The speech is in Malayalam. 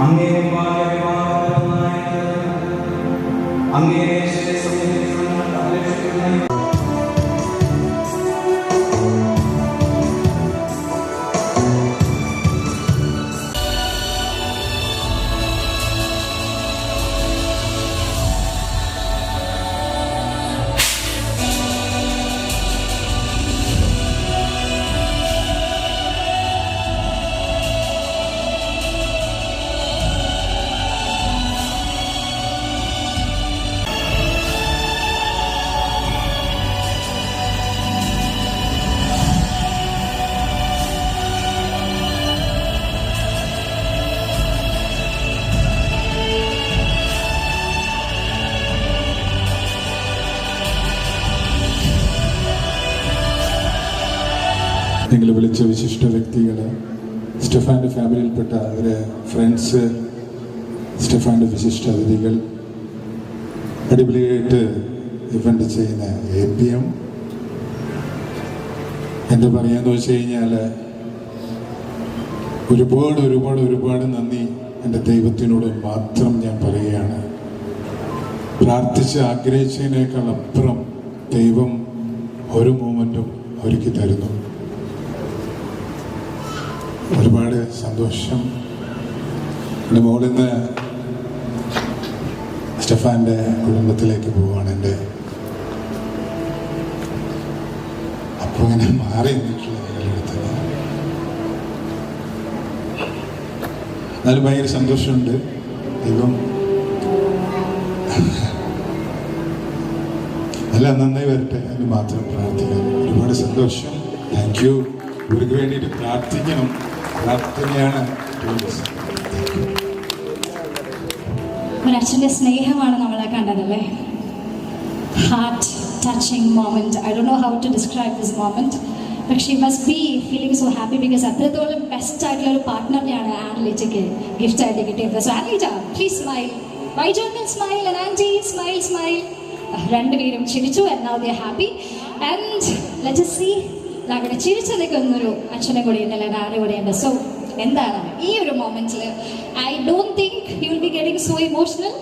അങ്ങേ നിങ്ങൾ വിളിച്ച വിശിഷ്ട വ്യക്തികൾ സ്റ്റെഫാന്റെ ഫാമിലിയിൽപ്പെട്ട അവരെ ഫ്രണ്ട്സ് സ്റ്റെഫാന്റെ വിശിഷ്ട അതിഥികൾ അടിപൊളിയായിട്ട് ഇവന്റ് ചെയ്യുന്ന എ പി എം എന്താ പറയാന്ന് വെച്ച് കഴിഞ്ഞാൽ ഒരുപാട് ഒരുപാട് ഒരുപാട് നന്ദി എന്റെ ദൈവത്തിനോട് മാത്രം ഞാൻ പറയുകയാണ്. പ്രാർത്ഥിച്ച് ആഗ്രഹിച്ചതിനേക്കാൾ അപ്പുറം ദൈവം ഒരു മൂമെന്റും അവർക്ക് തരുന്നു. ഒരുപാട് സന്തോഷം. എന്റെ മോളിന്ന് സ്റ്റെഫാന്റെ കുടുംബത്തിലേക്ക് പോവുകയാണ് എന്റെ അപ്പോൾ ഇങ്ങനെ മാറി നിന്നിട്ടുള്ള നിങ്ങളെടുത്തത് എന്നാലും ഭയങ്കര സന്തോഷമുണ്ട്. ദൈവം എല്ലാം നന്നായി വരട്ടെ എന്ന് മാത്രം പ്രാർത്ഥിക്കാം ഒരുപാട് സന്തോഷം. താങ്ക് യു ഇവർക്ക് വേണ്ടിയിട്ട് പ്രാർത്ഥിക്കണം. ഒരച്ഛന്റെ സ്നേഹമാണ് നമ്മളെ കണ്ടതല്ലേ? Heart touching moment I do know how to describe this moment പക്ഷേ must be feeling so happy because അത്രത്തോളം ബെസ്റ്റ് ആയിട്ടുള്ള ഒരു പാർട്ട്ണറിനെയാണ് ആൻലിറ്റയ്ക്ക് ഗിഫ്റ്റ് ആയിട്ട് കിട്ടിയത്. So Anlitta please smile why John smile aunty smile smile രണ്ടുപേരും ചിരിച്ചു എന്നാൽ ദേ ഹാപ്പി ആൻഡ് ലെറ്റ് സി അങ്ങനെ ചിരിച്ചു നിൽക്കുന്നൊരു അച്ഛനെ കൂടി ഉണ്ട് അല്ലെങ്കിൽ ആരെ ഉണ്ട് സോ എന്താണ്? ഈ ഒരു മൊമെന്റിൽ I don't think you will be getting so emotional